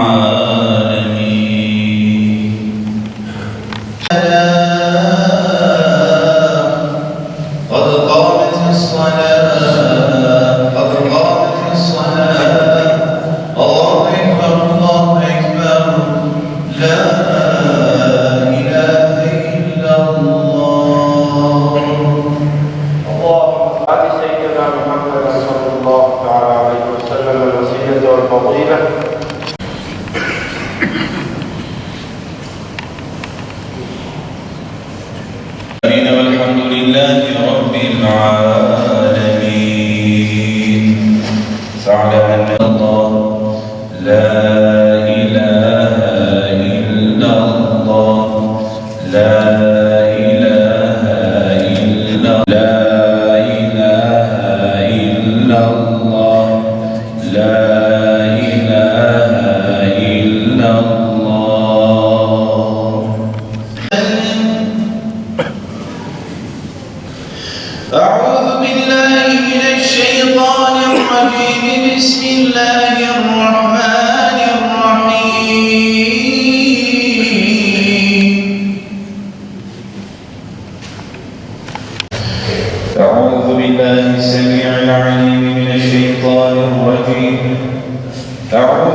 uh,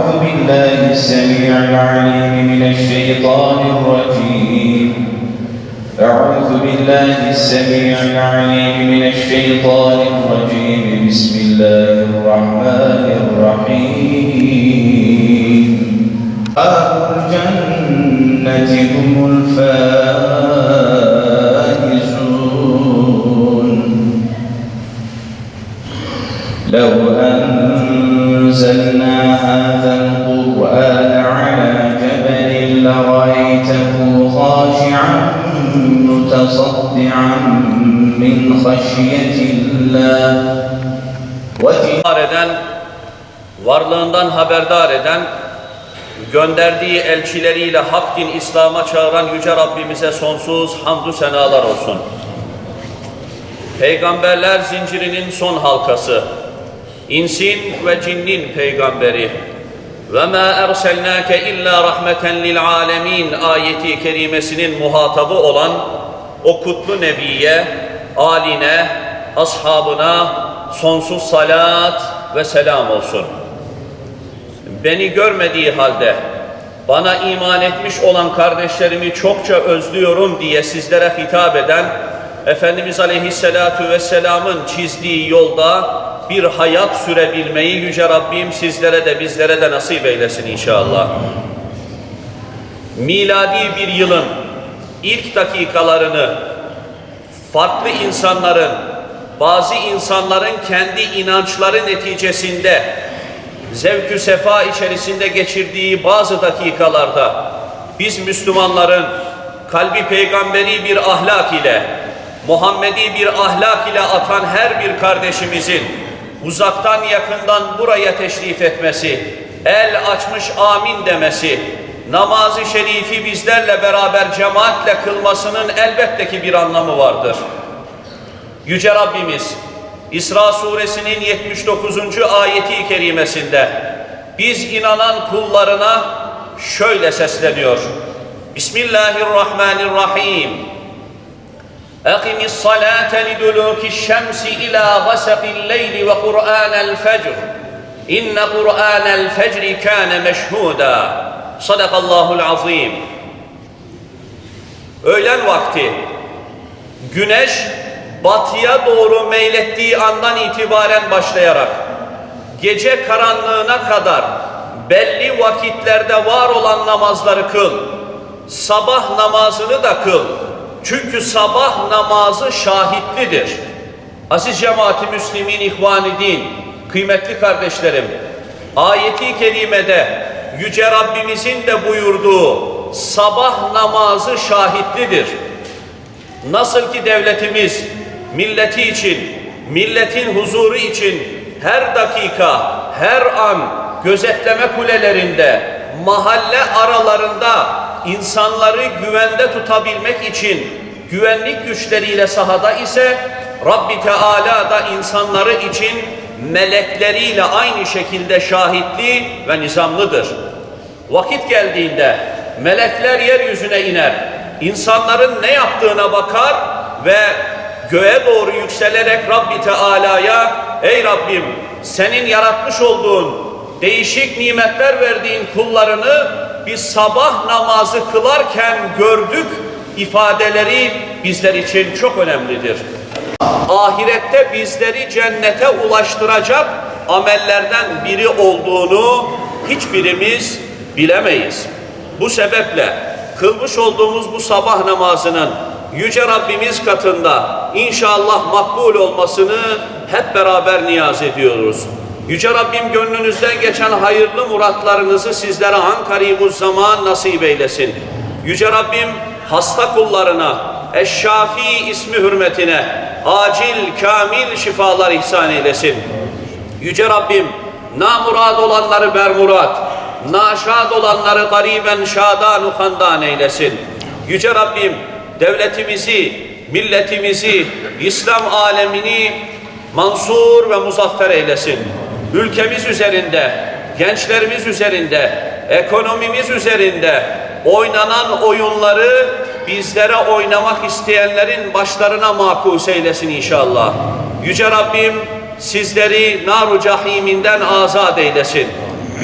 أعوذ بالله السميع العليم من الشيطان الرجيم. أعوذ بالله السميع العليم من الشيطان الرجيم. بسم الله الرحمن الرحيم. أهل الجنة هم الفائزون. لو أنزلنا هذا متصدعا من خشية الله وتلك haberdar eden, varlığından haberdar eden, gönderdiği elçileriyle hak din İslam'a çağıran Yüce Rabbimize sonsuz hamdü senalar olsun. Peygamberler zincirinin son halkası, insin ve cinnin peygamberi ve ma erselnake illa rahmeten lil alemin ayeti kerimesinin muhatabı olan o kutlu nebiye, aline, ashabına sonsuz salat ve selam olsun. Beni görmediği halde bana iman etmiş olan kardeşlerimi çokça özlüyorum diye sizlere hitap eden Efendimiz Aleyhisselatü Vesselam'ın çizdiği yolda bir hayat sürebilmeyi Yüce Rabbim sizlere de bizlere de nasip eylesin inşallah. Miladi bir yılın ilk dakikalarını farklı insanların, bazı insanların kendi inançları neticesinde zevkü sefa içerisinde geçirdiği bazı dakikalarda biz Müslümanların kalbi peygamberi bir ahlak ile, Muhammedi bir ahlak ile atan her bir kardeşimizin uzaktan yakından buraya teşrif etmesi, el açmış amin demesi, namazı şerifi bizlerle beraber cemaatle kılmasının elbette ki bir anlamı vardır. Yüce Rabbimiz İsra suresinin 79. ayeti kerimesinde biz inanan kullarına şöyle sesleniyor. Bismillahirrahmanirrahim. أقم الصلاة لدلوك الشمس إلى غسق الليل وقرآن الفجر إن قرآن الفجر كان مشهودا صدق الله العظيم Öğlen vakti güneş batıya doğru meylettiği andan itibaren başlayarak gece karanlığına kadar belli vakitlerde var olan namazları kıl. Sabah namazını da kıl. çünkü sabah namazı şahitlidir. Aziz cemaati Müslümin ihvan din, kıymetli kardeşlerim, ayeti kerimede Yüce Rabbimizin de buyurduğu sabah namazı şahitlidir. Nasıl ki devletimiz milleti için, milletin huzuru için her dakika, her an gözetleme kulelerinde, mahalle aralarında insanları güvende tutabilmek için güvenlik güçleriyle sahada ise Rabbi Teala da insanları için melekleriyle aynı şekilde şahitli ve nizamlıdır. Vakit geldiğinde melekler yeryüzüne iner. İnsanların ne yaptığına bakar ve göğe doğru yükselerek Rabbi Teala'ya Ey Rabbim senin yaratmış olduğun değişik nimetler verdiğin kullarını biz sabah namazı kılarken gördük ifadeleri bizler için çok önemlidir. Ahirette bizleri cennete ulaştıracak amellerden biri olduğunu hiçbirimiz bilemeyiz. Bu sebeple kılmış olduğumuz bu sabah namazının Yüce Rabbimiz katında inşallah makbul olmasını hep beraber niyaz ediyoruz. Yüce Rabbim gönlünüzden geçen hayırlı muratlarınızı sizlere Ankara'yı zaman nasip eylesin. Yüce Rabbim hasta kullarına Eşşafi ismi hürmetine acil kamil şifalar ihsan eylesin. Yüce Rabbim namurad olanları bermurat, naşad olanları gariben şadan ukandan eylesin. Yüce Rabbim devletimizi, milletimizi, İslam alemini mansur ve muzaffer eylesin. Ülkemiz üzerinde, gençlerimiz üzerinde, ekonomimiz üzerinde oynanan oyunları bizlere oynamak isteyenlerin başlarına makus eylesin inşallah. Yüce Rabbim sizleri nar-ı cahiminden azat eylesin.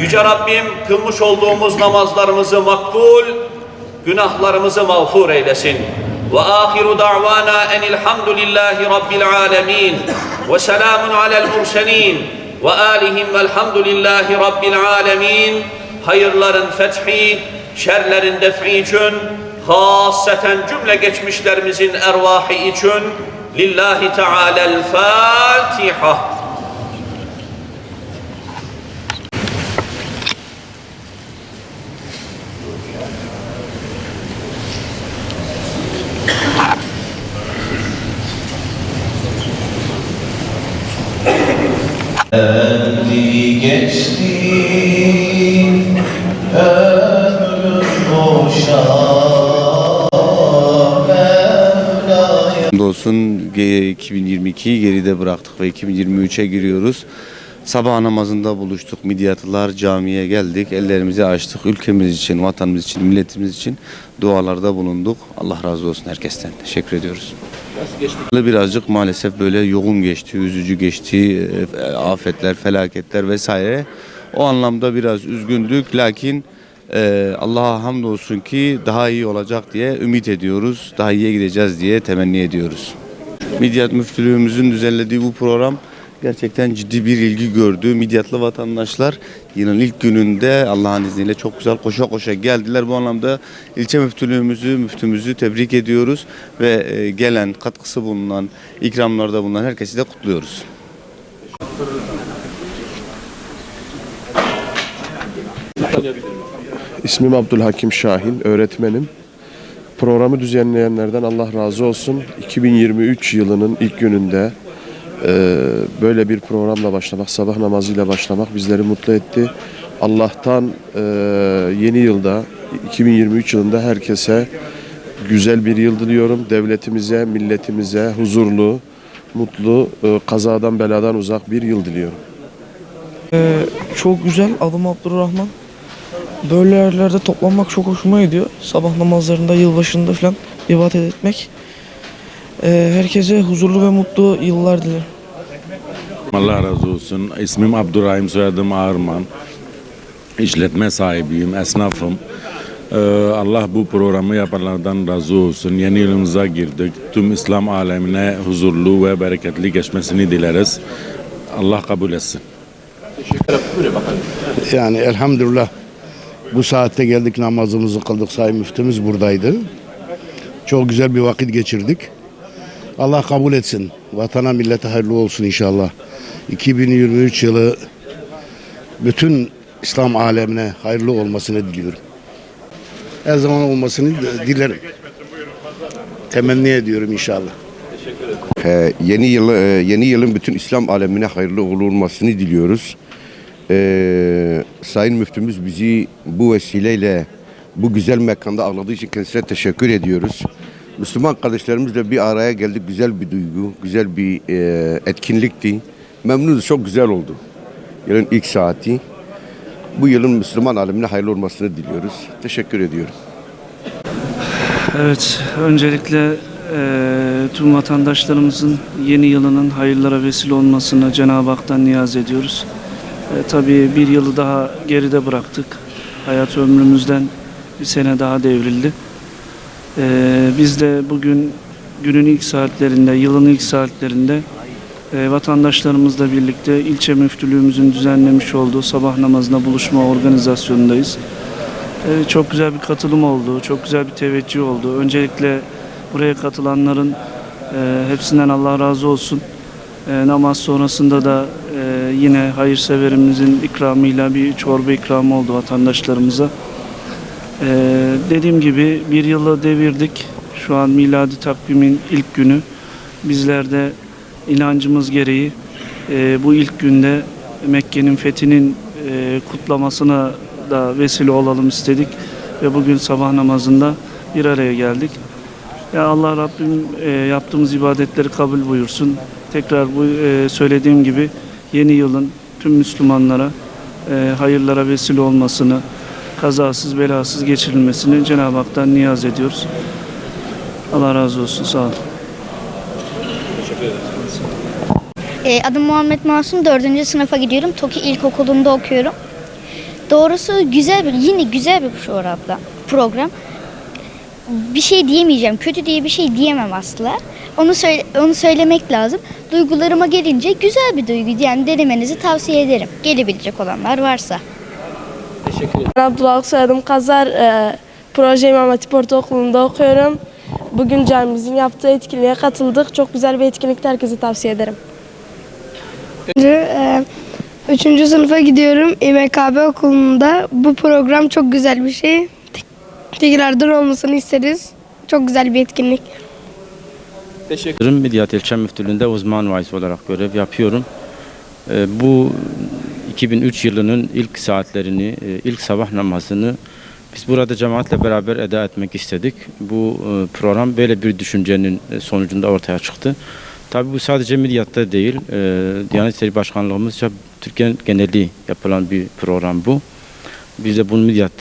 Yüce Rabbim kılmış olduğumuz namazlarımızı makbul, günahlarımızı mağfur eylesin. Ve ahiru da'vana enilhamdülillahi rabbil alemin ve selamun alel murselin ve alihim velhamdülillahi rabbil alemin. Hayırların fethi, şerlerin def'i için, hasseten cümle geçmişlerimizin ervahı için lillahi teala'l Geldi geçti ömrüm boşa Hamdolsun ge- 2022'yi geride bıraktık ve 2023'e giriyoruz. Sabah namazında buluştuk. Midyatlılar camiye geldik. Ellerimizi açtık. Ülkemiz için, vatanımız için, milletimiz için dualarda bulunduk. Allah razı olsun herkesten. Teşekkür ediyoruz. Birazcık maalesef böyle yoğun geçti, üzücü geçti. e, Afetler, felaketler vesaire. O anlamda biraz üzgündük. Lakin e, Allah'a hamdolsun ki daha iyi olacak diye ümit ediyoruz. Daha iyiye gideceğiz diye temenni ediyoruz. Midyat Müftülüğümüzün düzenlediği bu program gerçekten ciddi bir ilgi gördü. Midyatlı vatandaşlar yılın ilk gününde Allah'ın izniyle çok güzel koşa koşa geldiler. Bu anlamda ilçe müftülüğümüzü, müftümüzü tebrik ediyoruz ve e, gelen, katkısı bulunan, ikramlarda bulunan herkesi de kutluyoruz. İsmim Abdülhakim Şahin, öğretmenim. Programı düzenleyenlerden Allah razı olsun. 2023 yılının ilk gününde böyle bir programla başlamak, sabah namazıyla başlamak bizleri mutlu etti. Allah'tan e, yeni yılda, 2023 yılında herkese güzel bir yıl diliyorum. Devletimize, milletimize huzurlu, mutlu, e, kazadan beladan uzak bir yıl diliyorum. Çok güzel. Adım Abdurrahman. Böyle yerlerde toplanmak çok hoşuma gidiyor. Sabah namazlarında, yılbaşında falan ibadet etmek. Ee, herkese huzurlu ve mutlu yıllar dilerim. Allah razı olsun. İsmim Abdurrahim, soyadım Ağırman. İşletme sahibiyim, esnafım. Ee, Allah bu programı yapanlardan razı olsun. Yeni yılımıza girdik. Tüm İslam alemine huzurlu ve bereketli geçmesini dileriz. Allah kabul etsin. Yani elhamdülillah bu saatte geldik namazımızı kıldık sayın müftümüz buradaydı. Çok güzel bir vakit geçirdik. Allah kabul etsin. Vatana millete hayırlı olsun inşallah. 2023 yılı bütün İslam alemine hayırlı olmasını diliyorum. Her zaman olmasını dilerim. Temenni ediyorum inşallah. Ee, yeni yılı e, yeni yılın bütün İslam alemine hayırlı olmasını diliyoruz. Ee, Sayın Müftümüz bizi bu vesileyle bu güzel mekanda ağırladığı için kendisine teşekkür ediyoruz. Müslüman kardeşlerimizle bir araya geldik. Güzel bir duygu, güzel bir e, etkinlikti. Memnunuz, çok güzel oldu. Yılın ilk saati. Bu yılın Müslüman alemine hayırlı olmasını diliyoruz. Teşekkür ediyorum. Evet, öncelikle eee, tüm vatandaşlarımızın yeni yılının hayırlara vesile olmasını Cenab-ı Hak'tan niyaz ediyoruz. E, tabii bir yılı daha geride bıraktık. Hayat ömrümüzden bir sene daha devrildi. E, biz de bugün günün ilk saatlerinde, yılın ilk saatlerinde e, vatandaşlarımızla birlikte ilçe müftülüğümüzün düzenlemiş olduğu sabah namazına buluşma organizasyonundayız. Evet, çok güzel bir katılım oldu, çok güzel bir teveccüh oldu. Öncelikle buraya katılanların e, hepsinden Allah razı olsun. E, namaz sonrasında da e, yine hayırseverimizin ikramıyla bir çorba ikramı oldu vatandaşlarımıza. E, dediğim gibi bir yılı devirdik. Şu an miladi takvimin ilk günü. Bizler de inancımız gereği e, bu ilk günde Mekke'nin fethinin e, kutlamasına da vesile olalım istedik ve bugün sabah namazında bir araya geldik. Ya Allah Rabbim e, yaptığımız ibadetleri kabul buyursun. Tekrar bu e, söylediğim gibi yeni yılın tüm Müslümanlara e, hayırlara vesile olmasını, kazasız belasız geçirilmesini Cenab-ı Hak'tan niyaz ediyoruz. Allah razı olsun. Sağ olun. E, adım Muhammed Masum. Dördüncü sınıfa gidiyorum. Toki İlkokulu'nda okuyorum. Doğrusu güzel bir, yine güzel bir program. program. Bir şey diyemeyeceğim. Kötü diye bir şey diyemem asla. Onu söyle, onu söylemek lazım. Duygularıma gelince güzel bir duygu. Yani denemenizi tavsiye ederim. Gelebilecek olanlar varsa. Abdullah soyadım Kazar. E, Proje İmam Hatip Ortaokulu'nda okuyorum. Bugün camimizin yaptığı etkinliğe katıldık. Çok güzel bir etkinlikti. Herkese tavsiye ederim. Ee, Üçüncü sınıfa gidiyorum İMKB okulunda. Bu program çok güzel bir şey. Tekrardan olmasını isteriz. Çok güzel bir etkinlik. Teşekkür Midyat İlçe Müftülüğü'nde uzman vaiz olarak görev yapıyorum. Ee, Bu 2003 yılının ilk saatlerini, e, ilk sabah namazını biz burada cemaatle beraber eda etmek istedik. Bu e, program böyle bir düşüncenin e, sonucunda ortaya çıktı. Tabii bu sadece Midyat'ta değil, Diyanet İşleri Başkanlığımızca Türkiye'nin geneli yapılan bir program bu. Biz de bunun Midyat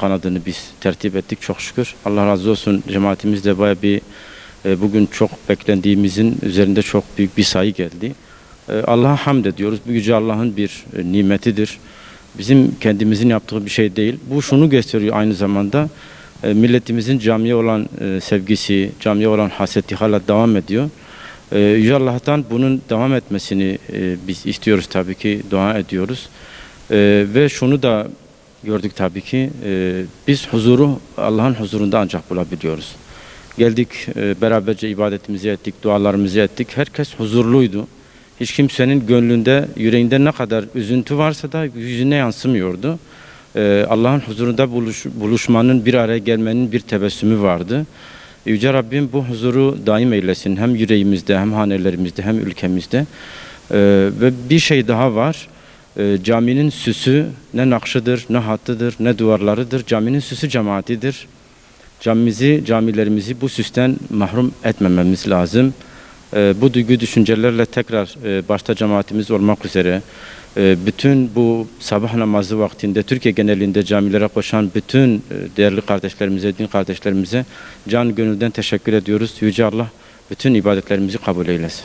kanadını biz tertip ettik çok şükür. Allah razı olsun cemaatimiz de bayağı bir bugün çok beklendiğimizin üzerinde çok büyük bir sayı geldi. E, Allah'a hamd ediyoruz. Bu yüce Allah'ın bir e, nimetidir. Bizim kendimizin yaptığı bir şey değil. Bu şunu gösteriyor aynı zamanda. e, Milletimizin camiye olan e, sevgisi, camiye olan hasreti hala devam ediyor. E, Yüce Allah'tan bunun devam etmesini e, biz istiyoruz tabii ki, dua ediyoruz. Ve şunu da gördük tabii ki, biz huzuru Allah'ın huzurunda ancak bulabiliyoruz. Geldik beraberce ibadetimizi ettik, dualarımızı ettik. Herkes huzurluydu. Hiç kimsenin gönlünde, yüreğinde ne kadar üzüntü varsa da yüzüne yansımıyordu. E, Allah'ın huzurunda buluş, buluşmanın, bir araya gelmenin bir tebessümü vardı. Yüce Rabbim bu huzuru daim eylesin. Hem yüreğimizde, hem hanelerimizde, hem ülkemizde. E, ve bir şey daha var. E, caminin süsü ne nakşıdır, ne hattıdır, ne duvarlarıdır. Caminin süsü cemaatidir camimizi, camilerimizi bu süsten mahrum etmememiz lazım. Ee, bu duygu düşüncelerle tekrar e, başta cemaatimiz olmak üzere e, bütün bu sabah namazı vaktinde Türkiye genelinde camilere koşan bütün e, değerli kardeşlerimize, din kardeşlerimize can gönülden teşekkür ediyoruz. Yüce Allah bütün ibadetlerimizi kabul eylesin.